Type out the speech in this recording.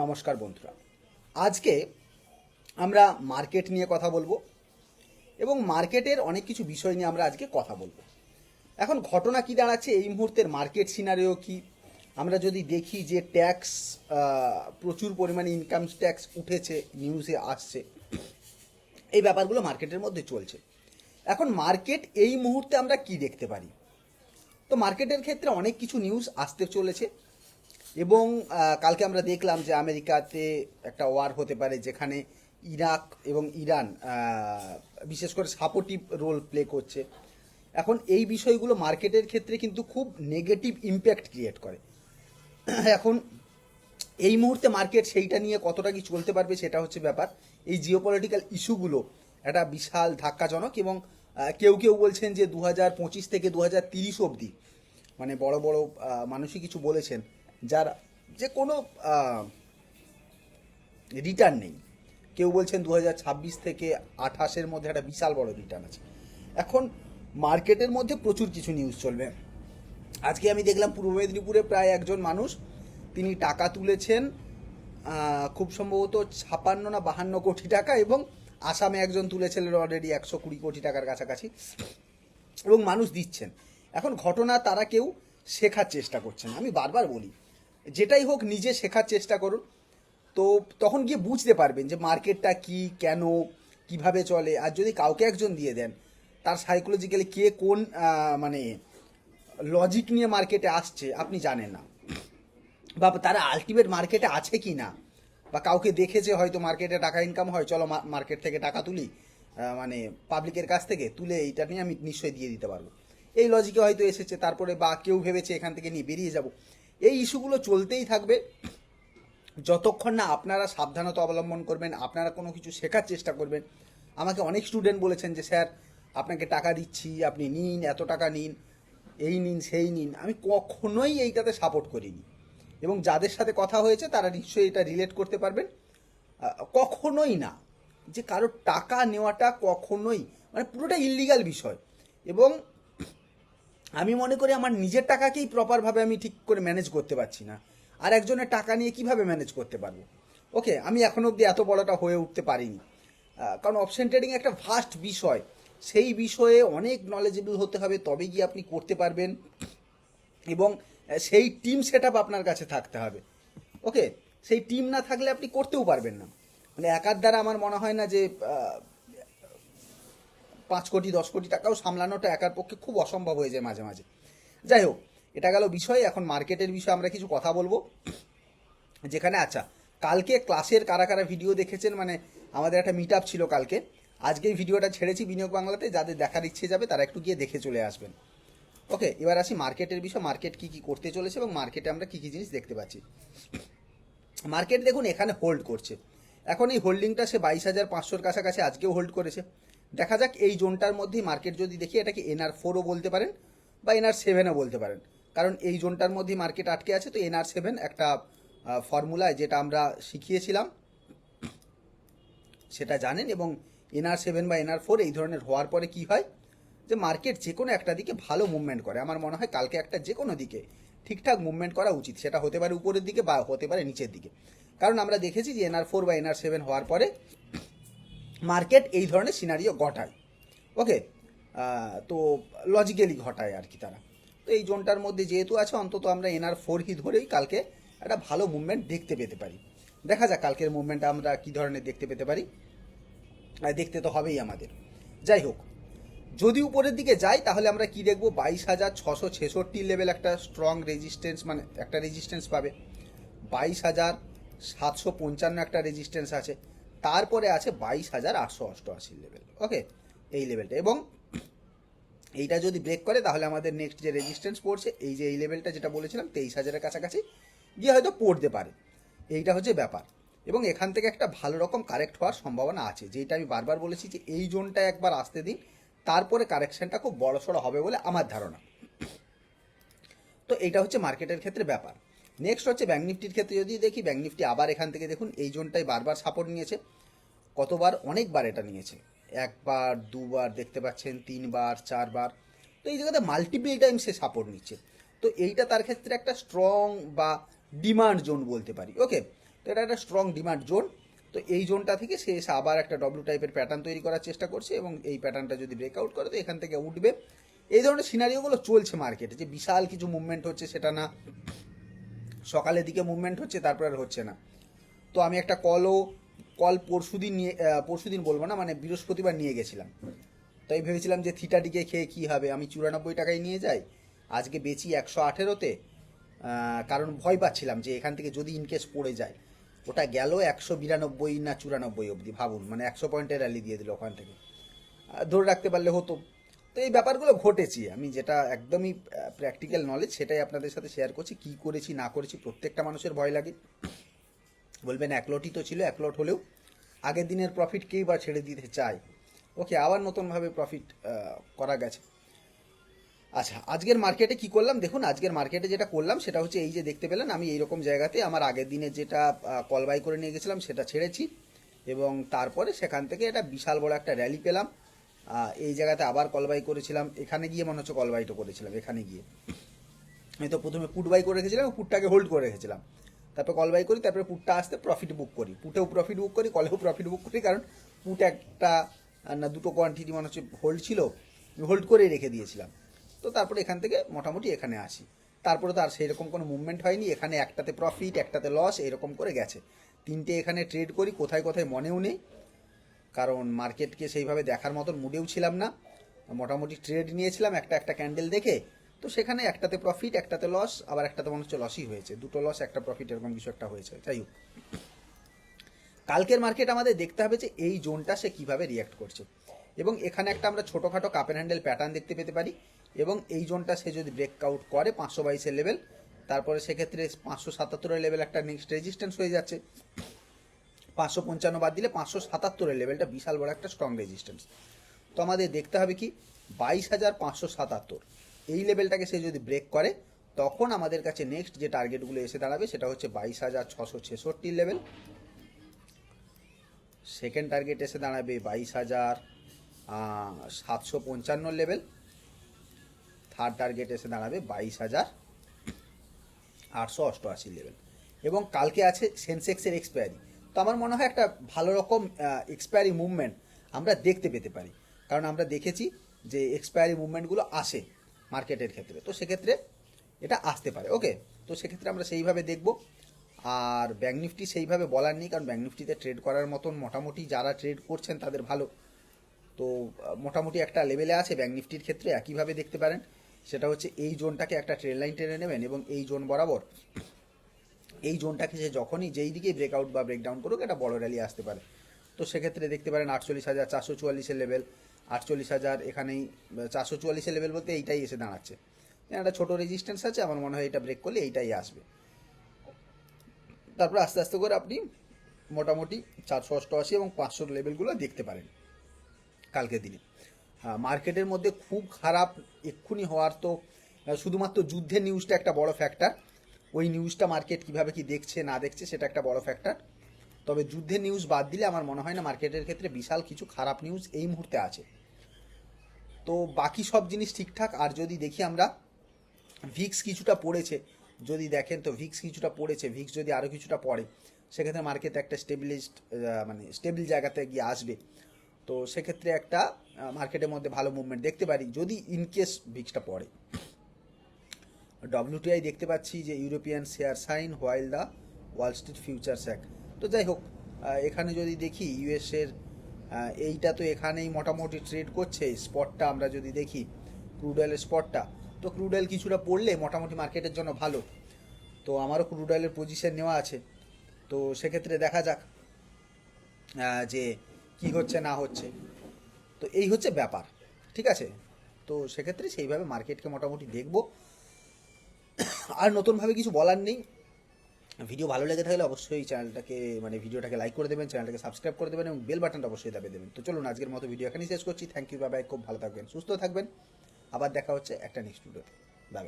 নমস্কার বন্ধুরা। আজকে আমরা মার্কেট নিয়ে কথা বলব এবং মার্কেটের অনেক কিছু বিষয় নিয়ে আমরা আজকে কথা বলব। এখন ঘটনা কি দাঁড়াচ্ছে, এই মুহূর্তের মার্কেট সিনারিও কি? আমরা যদি দেখি যে ট্যাক্স প্রচুর পরিমাণে ইনকাম ট্যাক্স উঠেছে নিউজে আসছে, এই ব্যাপারগুলো মার্কেটের মধ্যে চলছে। এখন মার্কেট এই মুহূর্তে আমরা কি দেখতে পারি? তো মার্কেটের ক্ষেত্রে অনেক কিছু নিউজ আসতে চলেছে। এবং কালকে আমরা দেখলাম যে আমেরিকাতে একটা ওয়ার হতে পারে যেখানে ইরাক এবং ইরান বিশেষ করে সাপোর্টিভ রোল প্লে করছে। এখন এই বিষয়গুলো মার্কেটের ক্ষেত্রে কিন্তু খুব নেগেটিভ ইম্প্যাক্ট ক্রিয়েট করে। এখন এই মুহূর্তে মার্কেট সেইটা নিয়ে কতটা কি চলতে পারবে সেটা হচ্ছে ব্যাপার। এই জিওপলিটিক্যাল ইস্যুগুলো একটা বিশাল ধাক্কাজনক এবং কেউ কেউ বলছেন যে দু হাজার পঁচিশ থেকে দু হাজার তিরিশ অবধি মানে বড় বড় মানুষই কিছু বলেছেন। যার যে কোনো রিটার্ন নেই। কেউ বলছেন দু হাজার ছাব্বিশ থেকে আঠাশের মধ্যে একটা বিশাল বড় রিটার্ন আছে। এখন মার্কেটের মধ্যে প্রচুর কিছু নিউজ চলবে। আজকে আমি দেখলাম পূর্ব মেদিনীপুরে প্রায় একজন মানুষ, তিনি টাকা তুলেছেন খুব সম্ভবত ছাপান্ন না বাহান্ন কোটি টাকা এবং আসামে একজন তুলেছিলেন অলরেডি একশো কুড়ি কোটি টাকার কাছাকাছি। এবং মানুষ দিচ্ছেন। এখন ঘটনা তারা কেউ শেখার চেষ্টা করছেন আমি বারবার বলি যেটাই হোক নিজে শেখার চেষ্টা করুন। তো তখন গিয়ে বুঝতে পারবেন যে মার্কেটটা কি, কেন, কীভাবে চলে। আর যদি কাউকে একজন দিয়ে দেন, তার সাইকোলজিক্যালি কে কোন মানে লজিক নিয়ে মার্কেটে আসছে, আপনি জানেন না। বা তারা আলটিমেট মার্কেটে আছে কি না? বা কাউকে দেখেছে হয়তো মার্কেটে টাকা ইনকাম হয়, চলো মার্কেট থেকে টাকা তুলি মানে পাবলিকের কাছ থেকে তুলে এইটা নিয়ে আমি নিশ্চয়ই দিয়ে দিতে পারব। এই লজিকে হয়তো এসেছে, তারপরে বা কেউ ভেবেছে এখান থেকে নিয়ে বেরিয়ে যাব। এই ইস্যুগুলো চলতেই থাকবে। যতক্ষণ না আপনারা সাবধানতা অবলম্বন করবেন, আপনারা কোনো কিছু শেখার চেষ্টা করবেন। আমাকে অনেক স্টুডেন্ট বলেছেন যে, স্যার, আপনাকে টাকা দিচ্ছি, আপনি নিন, এত টাকা নিন, এই নিন, সেই নিন। আমি কখনোই এইটাতে সাপোর্ট করিনি। এবং যাদের সাথে কথা হয়েছে, তারা নিশ্চয়ই এটা রিলেট করতে পারবেন। কখনোই না যে, কারোর টাকা নেওয়াটা কখনোই মানে পুরোটা ইলিগাল বিষয়। এবং আমি মনে করি আমার নিজের টাকাকেই প্রপারভাবে আমি ঠিক করে ম্যানেজ করতে পারছি না। আর একজনের টাকা নিয়ে কীভাবে ম্যানেজ করতে পারব? ওকে আমি এখনও অবধি এত বড়টা হয়ে উঠতে পারিনি। কারণ অপশন ট্রেডিং একটা ভাস্ট বিষয়। সেই বিষয়ে অনেক নলেজেবল হতে হবে, তবে গিয়ে আপনি করতে পারবেন। এবং সেই টিম সেট আপনার কাছে থাকতে হবে। ওকে সেই টিম না থাকলে আপনি করতেও পারবেন না। মানে একার দ্বারা আমার মনে হয় না যে পাঁচ কোটি, দশ কোটি টাকাও সামলানোটা একার পক্ষে খুব অসম্ভব হয়ে যায় মাঝে মাঝে। যাই হোক, এটা গেল বিষয়। এখন মার্কেটের বিষয়ে আমরা কিছু কথা বলব। যেখানে আচ্ছা কালকে ক্লাসের কারা কারা ভিডিও দেখেছেন? মানে আমাদের একটা মিট ছিল কালকে। আজকে ভিডিওটা ছেড়েছি বিনিয়োগ বাংলাতে। যাদের দেখার ইচ্ছে যাবে, তারা একটু গিয়ে দেখে চলে আসবেন। ওকে, এবার আসি মার্কেটের বিষয়। মার্কেট কি কি করতে চলেছে এবং মার্কেটে আমরা কি কি জিনিস দেখতে পাচ্ছি? মার্কেট দেখুন, এখানে হোল্ড করছে। এখন এই হোল্ডিংটা সে বাইশ হাজার পাঁচশোর কাছাকাছি আজকেও হোল্ড করেছে। দেখা যাক এই জোনটার মধ্যেই মার্কেট যদি দেখি, এটাকে এনআর ফোরও বলতে পারেন বা এনআর সেভেনও বলতে পারেন। কারণ এই জোনটার মধ্যেই মার্কেট আটকে আছে, তো এনআর সেভেন একটা ফর্মুলায় যেটা আমরা শিখিয়েছিলাম, সেটা জানেন এবং এনআর সেভেন বা এনআর ফোর এই ধরনের হওয়ার পরে কি হয়, যে মার্কেট যে কোনো একটা দিকে ভালো মুভমেন্ট করে। আমার মনে হয় কালকে একটা যে কোনো দিকে ঠিকঠাক মুভমেন্ট করা উচিত। সেটা হতে পারে উপরের দিকে বা হতে পারে নিচের দিকে। কারণ আমরা দেখেছি যে এনআর ফোর বা এনআর সেভেন হওয়ার পরে মার্কেট এই ধরনের সিনারিও ঘটায়। ওকে? তো লজিক্যালি ঘটায় আর কি তারা। তো এই জোনটার মধ্যে যেহেতু আছে, অন্তত আমরা এনআর ফোর হি ধরেই কালকে একটা ভালো মুভমেন্ট দেখতে পেতে পারি। দেখা যাক কালকের মুভমেন্টটা আমরা কি ধরনের দেখতে পেতে পারি। দেখতে তো হবেই আমাদের। যাই হোক, যদি উপরের দিকে যাই, তাহলে আমরা কি দেখব? বাইশ হাজার ছশো ছেষট্টি লেভেল একটা স্ট্রং রেজিস্ট্যান্স মানে একটা রেজিস্ট্যান্স পাবে। বাইশ হাজার সাতশো পঞ্চান্ন একটা রেজিস্ট্যান্স আছে। তারপরে আছে বাইশ হাজার আটশো অষ্টআশি লেভেল ওকে এই লেভেলটা এবং এইটা যদি ব্রেক করে, তাহলে আমাদের নেক্সট যে রেজিস্ট্যান্স পড়ছে, এই যে এই লেভেলটা যেটা বলেছিলাম, তেইশ হাজারের কাছাকাছি, গিয়ে হয়তো পড়তে পারে। এইটা হচ্ছে ব্যাপার। এবং এখান থেকে একটা ভালো রকম কারেক্ট হওয়ার সম্ভাবনা আছে। যেটা আমি বারবার বলেছি যে এই জোনটা একবার আসতে দিন, তারপরে কারেকশনটা খুব বড় সড়ো হবে বলে আমার ধারণা। তো এইটা হচ্ছে মার্কেটের ক্ষেত্রে ব্যাপার। নেক্সট হচ্ছে ব্যাঙ্ক নিফটির ক্ষেত্রে। যদি দেখি ব্যাঙ্ক নিফটি আবার এখান থেকে দেখুন, এই জোনটাই বারবার সাপোর্ট নিয়েছে। কতবার, অনেকবার এটা নিয়েছে। একবার, দুবার, দেখতে পাচ্ছেন, তিনবার, চারবার। তো এই জায়গাতে মাল্টিপল টাইম সে সাপোর্ট নিচ্ছে। তো এইটা তার ক্ষেত্রে একটা স্ট্রং বা ডিমান্ড জোন বলতে পারি। ওকে তো এটা একটা স্ট্রং ডিমান্ড জোন তো এই জোনটা থেকে সে এসে আবার একটা ডব্লু টাইপের প্যাটার্ন তৈরি করার চেষ্টা করছে এবং এই প্যাটার্নটা যদি ব্রেকআউট করে, তো এখান থেকে উঠবে। এই ধরনের সিনারিওগুলো চলছে মার্কেটে যে বিশাল কিছু মুভমেন্ট হচ্ছে, সেটা না। সকালের দিকে মুভমেন্ট হচ্ছে, তারপর আর হচ্ছে না। তো আমি একটা কলও কল পরশুদিন নিয়ে পরশুদিন বলব না মানে বৃহস্পতিবার নিয়ে গেছিলাম। তাই ভেবেছিলাম যে থিটাটিকে খেয়ে কী হবে? আমি চুরানব্বই টাকায় নিয়ে যাই, আজকে বেচি একশো আঠেরোতে কারণ ভয় পাচ্ছিলাম যে এখান থেকে যদি ইনকেস পড়ে যায়, ওটা গেল একশো বিরানব্বই না চুরানব্বই অবধি, ভাবুন মানে একশো পয়েন্টের র্যালি দিয়ে দিল ওখান থেকে। ধরে রাখতে পারলে হতো। তো এই ব্যাপারগুলো ঘটেছি আমি, যেটা একদমই প্র্যাকটিক্যাল নলেজ সেটাই আপনাদের সাথে শেয়ার করছি, কি করেছি, না করেছি, প্রত্যেকটা মানুষের ভয় লাগে। বলবেন এক লটই তো ছিল, এক লট হলেও আগের দিনের প্রফিট কেই বা ছেড়ে দিতে চায়? ওকে, আবার নতুনভাবে প্রফিট করা গেছে। আচ্ছা আজকের মার্কেটে কি করলাম? দেখুন, আজকের মার্কেটে যেটা করলাম সেটা হচ্ছে এই যে দেখতে পেলেন, আমি এইরকম জায়গাতে আমার আগের দিনে যেটা কল বাই করে নিয়ে গেছিলাম সেটা ছেড়েছি। এবং তারপরে সেখান থেকে এটা বিশাল বড় একটা র্যালি পেলাম। এই জায়গাতে আবার কল বাই করেছিলাম। এখানে গিয়ে মনে হচ্ছে কল বাইটা করেছিলাম, এখানে গিয়ে। আমি তো প্রথমে পুট বাই করে রেখেছিলাম পুটটাকে হোল্ড করে রেখেছিলাম। তারপর কল বাই করি, তারপরে পুটটা আসতে প্রফিট বুক করি। পুটেও প্রফিট বুক করি কলেও প্রফিট বুক করি, কারণ পুট একটা না, দুটো কোয়ান্টিটি মনে হচ্ছে হোল্ড ছিল হোল্ড করেই রেখে দিয়েছিলাম। তো তারপরে এখান থেকে মোটামুটি এখানে আসি। তারপরে তো আর সেই রকম কোনো মুভমেন্ট হয়নি, এখানে একটাতে প্রফিট একটাতে লস এরকম করে গেছে। তিনটে এখানে ট্রেড করি, কোথায় কোথায় মনেও নেই। কারণ মার্কেটকে সেইভাবে দেখার মতন মুডেও ছিলাম না। মোটামুটি ট্রেড নিয়েছিলাম, একটা একটা ক্যান্ডেল দেখে তো সেখানে একটাতে প্রফিট একটাতে লস আবার একটাতে মনে হচ্ছে লসই হয়েছে। দুটো লস একটা প্রফিট এরকম কিছু একটা হয়েছে। যাই হোক। কালকের মার্কেট আমাদের দেখতে হবে যে এই জোনটা সে কীভাবে রিয়াক্ট করছে। এবং এখানে একটা আমরা ছোটোখাটো কাপের হ্যান্ডেল প্যাটার্ন দেখতে পেতে পারি। এবং এই জোনটা সে যদি ব্রেকআউট করে পাঁচশো বাইশের লেভেল তারপরে সেক্ষেত্রে পাঁচশো সাতাত্তরের লেভেল একটা নেক্সট রেজিস্ট্যান্স হয়ে যাচ্ছে। পাঁচশো পঞ্চান্ন বাদ দিলে পাঁচশো সাতাত্তরের লেভেলটা বিশাল বড় একটা স্ট্রং রেজিস্ট্যান্স তো আমাদের দেখতে হবে কি? বাইশ হাজার পাঁচশো সাতাত্তর। এই লেভেলটাকে সে যদি ব্রেক করে, তখন আমাদের কাছে নেক্সট যে টার্গেটগুলো এসে দাঁড়াবে সেটা হচ্ছে বাইশ হাজার ছশো ছেষট্টির লেভেল সেকেন্ড টার্গেট এসে দাঁড়াবে বাইশ হাজার সাতশো পঞ্চান্ন লেভেল থার্ড টার্গেট এসে দাঁড়াবে বাইশ হাজার আটশো অষ্টআশি লেভেল এবং কালকে আছে সেন্সেক্সের এক্সপায়ারি তো আমার মনে হয় একটা ভালো রকম এক্সপায়ারি মুভমেন্ট আমরা দেখতে পেতে পারি। কারণ আমরা দেখেছি যে এক্সপায়ারি মুভমেন্টগুলো আসে। মার্কেটের ক্ষেত্রে। তো সেক্ষেত্রে এটা আসতে পারে। ওকে তো সেক্ষেত্রে আমরা সেইভাবে দেখব। আর ব্যাঙ্ক নিফটি সেইভাবে বলার নেই, কারণ ব্যাঙ্ক নিফটিতে ট্রেড করার মতন মোটামুটি যারা ট্রেড করছেন তাদের ভালো। তো মোটামুটি একটা লেভেলে আছে ব্যাঙ্ক নিফটির ক্ষেত্রে, একইভাবে দেখতে পারেন। সেটা হচ্ছে এই জোনটাকে একটা ট্রেন লাইন টেনে নেবেন এবং এই জোন বরাবর, এই জোনটাকে সে যখনই যেই দিকেই ব্রেকআউট বা ব্রেকডাউন করুক, একটা বড় র্যালি আসতে পারে। তো সেক্ষেত্রে দেখতে পারেন আটচল্লিশ হাজার চারশো চুয়াল্লিশের লেভেল আটচল্লিশ হাজার, এখানেই চারশো চুয়াল্লিশের লেভেল বলতে এইটাই এসে দাঁড়াচ্ছে। একটা ছোটো রেজিস্ট্যান্স আছে, আমার মনে হয় এটা ব্রেক করলে এইটাই আসবে। তারপর আস্তে আস্তে করে আপনি মোটামুটি চারশো অষ্টআশি এবং পাঁচশোর লেভেলগুলো দেখতে পারেন কালকে দিনে। মার্কেটের মধ্যে খুব খারাপ এক্ষুনি হওয়ার তো শুধুমাত্র যুদ্ধের নিউজটা একটা বড় ফ্যাক্টর ওই নিউজটা মার্কেট কীভাবে কি দেখছে, না দেখছে, সেটা একটা বড় ফ্যাক্টর তবে যুদ্ধের নিউজ বাদ দিলে আমার মনে হয় না মার্কেটের ক্ষেত্রে বিশাল কিছু খারাপ নিউজ এই মুহূর্তে আছে। তো বাকি সব জিনিস ঠিকঠাক? আর যদি দেখি আমরা, ভিক্স কিছুটা পড়েছে, যদি দেখেন তো ভিক্স কিছুটা পড়েছে, ভিক্স যদি আরও কিছুটা পড়ে, সেক্ষেত্রে মার্কেট একটা স্টেবিলাইজড মানে স্টেবল জায়গাতে গিয়ে আসবে। তো সেক্ষেত্রে একটা মার্কেটের মধ্যে ভালো মুভমেন্ট দেখতে পারি, যদি ইনকেস ভিক্সটা পড়ে। ডব্লিউটিআই দেখতে পাচ্ছি যে European share sign while the Wall Street future sec তো যাই হোক এখানে যদি দেখি ইউএসের এইটা তো এখানেই মোটামুটি ট্রেড করছে। স্পটটা আমরা যদি দেখি ক্রুড অয়েলের স্পটটা তো ক্রুড অয়েল কিছুটা পড়লে মোটামুটি মার্কেটের জন্য ভালো। তো আমারও ক্রুড অয়েলের পজিশন নেওয়া আছে। তো সেক্ষেত্রে দেখা যাক যে কি হচ্ছে না হচ্ছে। তো এই হচ্ছে ব্যাপার, ঠিক আছে? তো সেক্ষেত্রে সেইভাবে মার্কেটকে মোটামুটি দেখব। আর নতুনভাবে কিছু বলার নেই। ভিডিও ভালো লেগে থাকলে অবশ্যই চ্যানেলটাকে মানে ভিডিওটাকে লাইক করে দেবেন, চ্যানেলটাকে সাবস্ক্রাইব করে দেবেন এবং বেল বাটনটা অবশ্যই দাবি দেবেন। তো চলুন আজকের মতো ভিডিও এখানেই শেষ করছি। থ্যাংক ইউ বাবাই খুব ভালো থাকবেন, সুস্থ থাকবেন। আবার দেখা হচ্ছে একটা নেক্সট ভিডিওতে বাই